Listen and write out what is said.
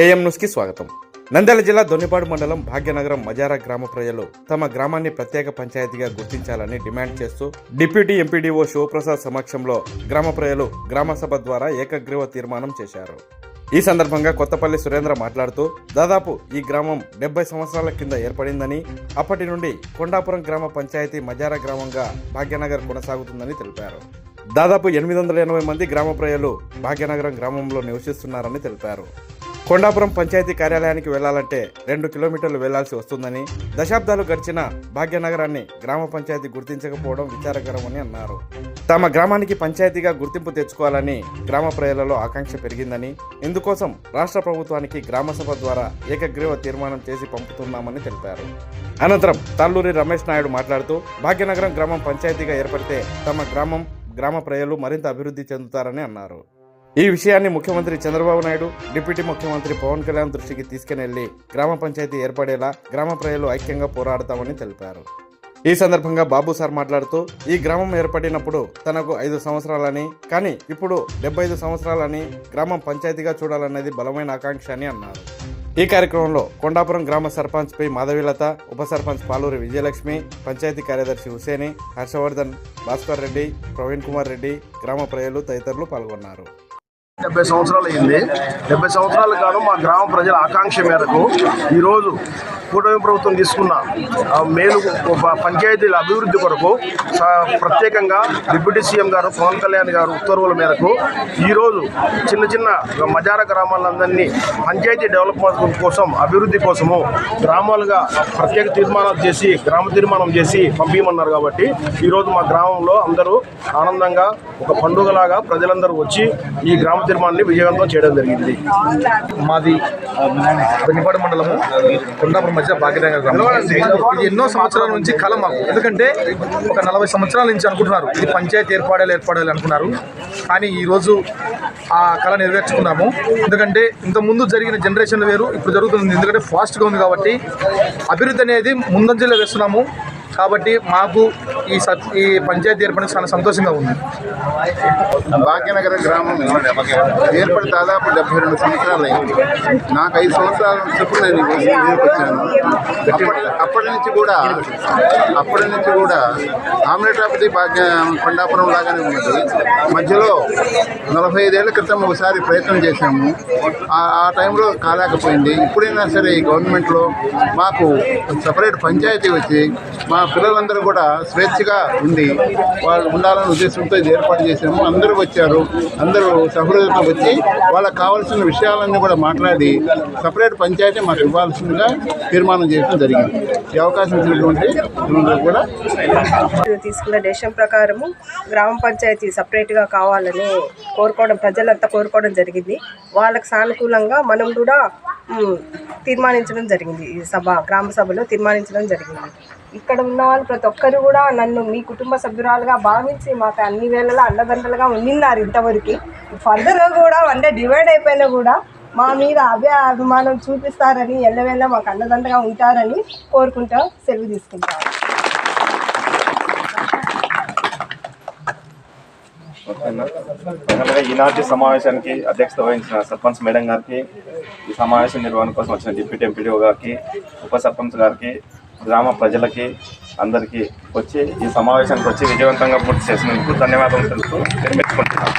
AM న్యూస్కి స్వాగతం. నంద్యాల జిల్లా దొన్నిపాడు మండలం భాగ్యనగరం మజారా గ్రామ ప్రజలు తమ గ్రామాన్ని ప్రత్యేక పంచాయతీగా గుర్తించాలని డిమాండ్ చేస్తూ డిప్యూటీ ఎంపీడీఓ శివప్రసాద్ సమక్షంలో గ్రామ ప్రజలు గ్రామసభ ద్వారా ఏకగ్రీవ తీర్మానం చేశారు. ఈ సందర్భంగా కొత్తపల్లి సురేంద్ర మాట్లాడుతూ దాదాపు ఈ గ్రామం డెబ్బై సంవత్సరాల కింద ఏర్పడిందని అప్పటి నుండి కొండాపురం గ్రామ పంచాయతీ మజారా గ్రామంగా భాగ్యనగర్ కొనసాగుతుందని తెలిపారు. దాదాపు ఎనిమిది వందల ఎనభై మంది గ్రామ ప్రజలు భాగ్యనగరం గ్రామంలో నివసిస్తున్నారని తెలిపారు. కొండాపురం పంచాయతీ కార్యాలయానికి వెళ్ళాలంటే రెండు కిలోమీటర్లు వెళ్ళాల్సి వస్తుందని దశాబ్దాలు గడిచిన భాగ్యనగరాన్ని గ్రామ పంచాయతీ గుర్తించకపోవడం విచారకరమని అన్నారు. తమ గ్రామానికి పంచాయతీగా గుర్తింపు తెచ్చుకోవాలని గ్రామ ప్రజలలో ఆకాంక్ష పెరిగిందని ఇందుకోసం రాష్ట్ర ప్రభుత్వానికి గ్రామసభ ద్వారా ఏకగ్రీవ తీర్మానం చేసి పంపుతున్నామని తెలిపారు. అనంతరం తల్లూరి రమేష్ నాయుడు మాట్లాడుతూ భాగ్యనగరం గ్రామం పంచాయతీగా ఏర్పడితే తమ గ్రామం గ్రామ ప్రజలు మరింత అభివృద్ధి చెందుతారని అన్నారు. ఈ విషయాన్ని ముఖ్యమంత్రి చంద్రబాబు నాయుడు డిప్యూటీ ముఖ్యమంత్రి పవన్ కళ్యాణ్ దృష్టికి తీసుకెళ్ళి గ్రామ పంచాయతీ ఏర్పడేలా గ్రామ ప్రజలు ఐక్యంగా పోరాడతామని తెలిపారు. ఈ సందర్భంగా బాబు సార్ మాట్లాడుతూ ఈ గ్రామం ఏర్పడినప్పుడు తనకు ఐదు సంవత్సరాలని కానీ ఇప్పుడు డెబ్బై ఐదు సంవత్సరాలని గ్రామం పంచాయతీగా చూడాలన్నది బలమైన ఆకాంక్ష అని అన్నారు. ఈ కార్యక్రమంలో కొండాపురం గ్రామ సర్పంచ్ పై. మాధవీలత ఉప సర్పంచ్ పాలూరి విజయలక్ష్మి పంచాయతీ కార్యదర్శి హుసేని హర్షవర్ధన్ భాస్కర్ రెడ్డి ప్రవీణ్ కుమార్ రెడ్డి గ్రామ ప్రజలు తదితరులు పాల్గొన్నారు. డెబ్బై సంవత్సరాలు అయింది. డెబ్బై సంవత్సరాలు కాదు మా గ్రామ ప్రజల ఆకాంక్ష మేరకు ఈరోజు కూటమి ప్రభుత్వం తీసుకున్న మేలు పంచాయతీల అభివృద్ధి కొరకు ప్రత్యేకంగా డిప్యూటీ సీఎం గారు పవన్ కళ్యాణ్ గారు ఉత్తర్వుల మేరకు ఈరోజు చిన్న చిన్న మజార గ్రామాలందరినీ పంచాయతీ డెవలప్మెంట్ కోసం అభివృద్ధి కోసము గ్రామాలుగా ప్రత్యేక తీర్మానాలు చేసి గ్రామ తీర్మానం చేసి పంపించమన్నారు కాబట్టి ఈరోజు మా గ్రామంలో అందరూ ఆనందంగా ఒక పండుగలాగా ప్రజలందరూ వచ్చి ఈ గ్రామ కార్యక్రమాన్ని విజయవంతం చేయడం జరిగింది. మాది బెన్నిపాడు మండలము కొండాపురం మధ్య భాగ్యరంగ గ్రామం. ఇది ఎన్నో సంవత్సరాల నుంచి కళ మాకు. ఎందుకంటే ఒక నలభై సంవత్సరాల నుంచి అనుకుంటున్నారు. ఇది పంచాయతీ ఏర్పడాలి ఏర్పడాలి అనుకున్నారు. కానీ ఈరోజు ఆ కళ నెరవేర్చుకున్నాము. ఎందుకంటే ఇంతకుముందు జరిగిన జనరేషన్ వేరు ఇప్పుడు జరుగుతుంది. ఎందుకంటే ఫాస్ట్గా ఉంది కాబట్టి అభివృద్ధి అనేది ముందంజలో వేస్తున్నాము. కాబట్టి మాకు ఈ సత్ ఈ పంచాయతీ ఏర్పడిన చాలా సంతోషంగా ఉంది. భాగ్యనగర గ్రామం ఏర్పడి దాదాపు డెబ్బై రెండు సంవత్సరాలు అయింది నాకు ఐదు సంవత్సరాల నుంచి నేను వచ్చాను. అప్పటి నుంచి కూడా అప్పటి నుంచి కూడా ఆమ్లెటాపతి భాగ్య కొండాపురం లాగానే ఉన్నది. మధ్యలో నలభై ఐదేళ్ళ క్రితం ఒకసారి ప్రయత్నం చేశాము. ఆ ఆ టైంలో కాలేకపోయింది. ఇప్పుడైనా సరే ఈ గవర్నమెంట్లో మాకు సపరేట్ పంచాయతీ వచ్చి మా పిల్లలందరూ కూడా స్వేచ్ఛగా ఉండి వాళ్ళు ఉండాలనే ఉద్దేశంతో ఇది ఏర్పాటు చేశాము. అందరూ వచ్చారు. అందరూ సహృదయతో వచ్చి వాళ్ళకి కావాల్సిన విషయాలన్నీ కూడా మాట్లాడి సపరేట్ పంచాయతీ మాకు ఇవ్వాల్సిందిగా తీర్మానం చేయడం జరిగింది. ఈ అవకాశం ఇచ్చినటువంటి కూడా తీసుకున్న దేశం ప్రకారము గ్రామ పంచాయతీ సపరేట్గా కావాలని కోరుకోవడం ప్రజలంతా కోరుకోవడం జరిగింది. వాళ్ళకి సానుకూలంగా మనం కూడా తీర్మానించడం జరిగింది. ఈ సభ గ్రామ సభలో తీర్మానించడం జరిగింది. ఇక్కడ ఉన్న వాళ్ళు ప్రతి ఒక్కరు కూడా నన్ను మీ కుటుంబ సభ్యురాలుగా భావించి మాకు అన్ని వేళలా అండదండలుగా ఉండిన్నారు ఇంతవరకు. ఫర్దర్గా కూడా అంటే డివైడ్ అయిపోయినా కూడా మా మీద అభే అభిమానం చూపిస్తారని ఎల్లవేళ మాకు అండదండగా ఉంటారని కోరుకుంటా సెలవు తీసుకుంటాను ఈనాటి సమావేశానికి అధ్యక్షత వహించిన సర్పంచ్ మేడం గారికి ఈ సమావేశం నిర్వహణ కోసం వచ్చిన డిప్యూటీ ఎంపీడీఓ గారికి ఉప సర్పంచ్ గారికి గ్రామ ప్రజలకి అందరికీ వచ్చి ఈ సమావేశానికి వచ్చి విజయవంతంగా పూర్తి చేసినందుకు ధన్యవాదాలు తెలుపుతూ నిర్మించుకుంటున్నాను